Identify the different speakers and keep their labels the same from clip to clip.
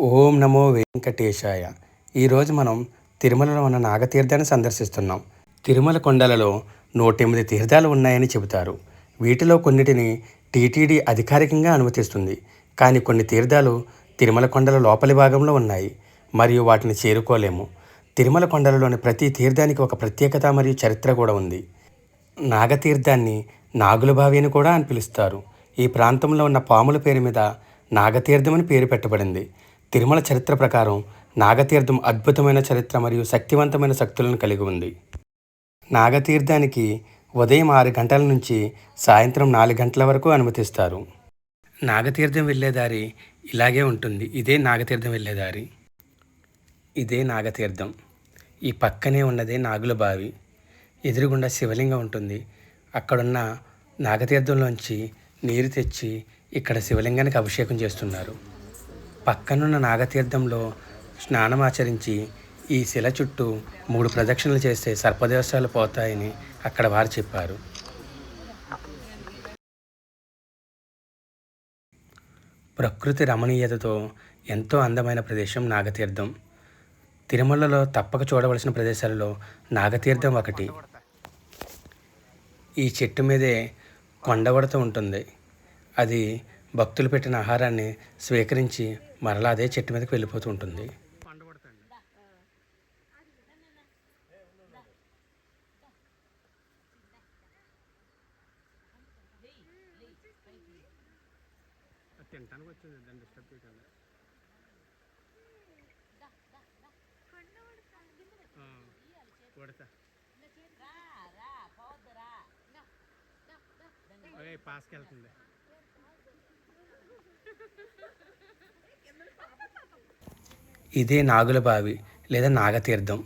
Speaker 1: ఓం నమో వెంకటేశాయ. ఈరోజు మనం తిరుమలలో ఉన్న నాగతీర్థాన్ని సందర్శిస్తున్నాం. తిరుమల కొండలలో నూటెనిమిది తీర్థాలు ఉన్నాయని చెబుతారు. వీటిలో కొన్నిటిని టీటీడీ అధికారికంగా అనుమతిస్తుంది. కానీ కొన్ని తీర్థాలు తిరుమల కొండల లోపలి భాగంలో ఉన్నాయి. మరియు వాటిని చేరుకోలేము. తిరుమల కొండలలోని ప్రతి తీర్థానికి ఒక ప్రత్యేకత మరియు చరిత్ర కూడా ఉంది. నాగతీర్థాన్ని నాగులబావి అని కూడా అని పిలుస్తారు. ఈ ప్రాంతంలో ఉన్న పాముల పేరు మీద నాగతీర్థం అని పేరు పెట్టబడింది. తిరుమల చరిత్ర ప్రకారం నాగతీర్థం అద్భుతమైన చరిత్ర మరియు శక్తివంతమైన శక్తులను కలిగి ఉంది. నాగతీర్థానికి ఉదయం ఆరు గంటల నుంచి సాయంత్రం నాలుగు గంటల వరకు అనుమతిస్తారు. నాగతీర్థం వెళ్ళే దారి ఇలాగే ఉంటుంది. ఇదే నాగతీర్థం వెళ్ళే దారి. ఇదే నాగతీర్థం. ఈ పక్కనే ఉన్నదే నాగుల బావి ఎదురుగుండా శివలింగం ఉంటుంది. అక్కడున్న నాగతీర్థంలోంచి నీరు తెచ్చి ఇక్కడ శివలింగానికి అభిషేకం చేస్తున్నారు. పక్కనున్న నాగతీర్థంలో స్నానం ఆచరించి ఈ శిల చుట్టూ మూడు ప్రదక్షిణలు చేస్తే సర్పదోషాలు పోతాయని అక్కడ వారు చెప్పారు. ప్రకృతి రమణీయతతో ఎంతో అందమైన ప్రదేశం నాగతీర్థం. తిరుమలలో తప్పక చూడవలసిన ప్రదేశాలలో నాగతీర్థం ఒకటి. ఈ చెట్టు మీదే కొండవడత ఉంటుంది. అది భక్తులు పెట్టిన ఆహారాన్ని స్వీకరించి మరలా అదే చెట్టు మీదకి వెళ్ళిపోతూ ఉంటుంది తింటానికి వచ్చింది దాన్ని డిస్టర్బ్ కొడతా పాస్కి వెళ్తుంది ఇదే నాగుల బావి లేదా Nagatheertham.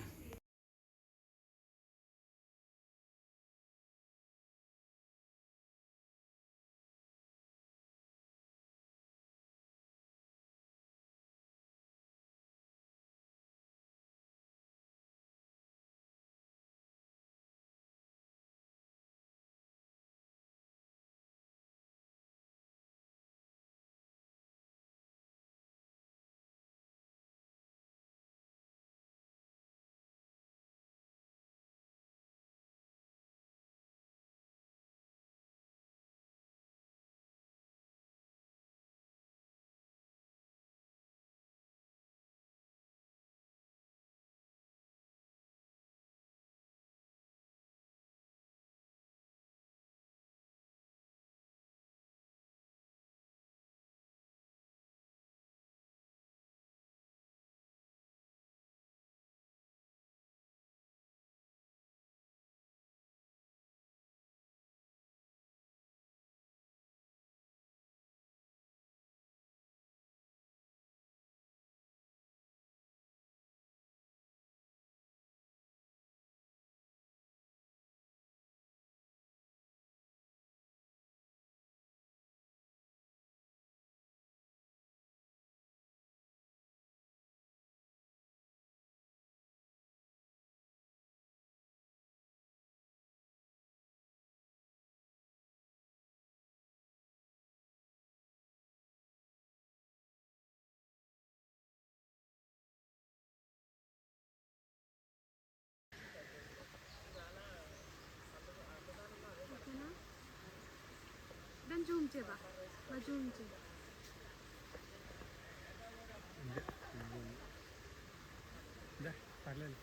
Speaker 2: Dan zoom coba. Mau zoom coba.
Speaker 1: పర్లేదు